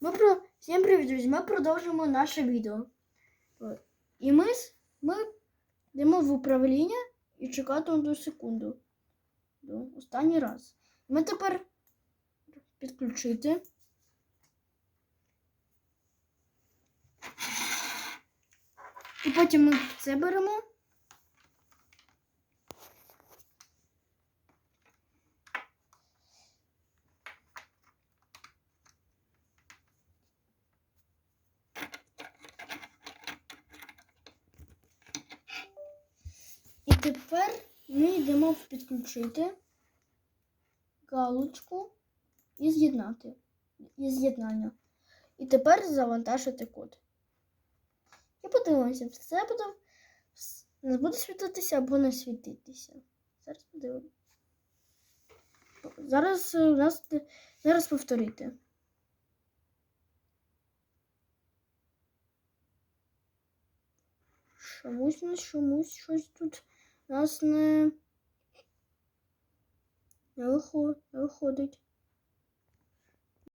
Ми про... Всім привіт, друзі! Ми продовжуємо наше відео. І ми, ми йдемо в управління і чекатимемо до секунду. До останній раз. Ми тепер підключити. І потім ми це беремо. І тепер ми йдемо підключити галочку і з'єднати. І з'єднання. І тепер завантажити код. І подивимося, все буде, не буде світитися або не світитися. Зараз подивимося. Зараз е, у нас зараз повторити. Чомусь у нас чомусь щось тут нас не, не, виходить.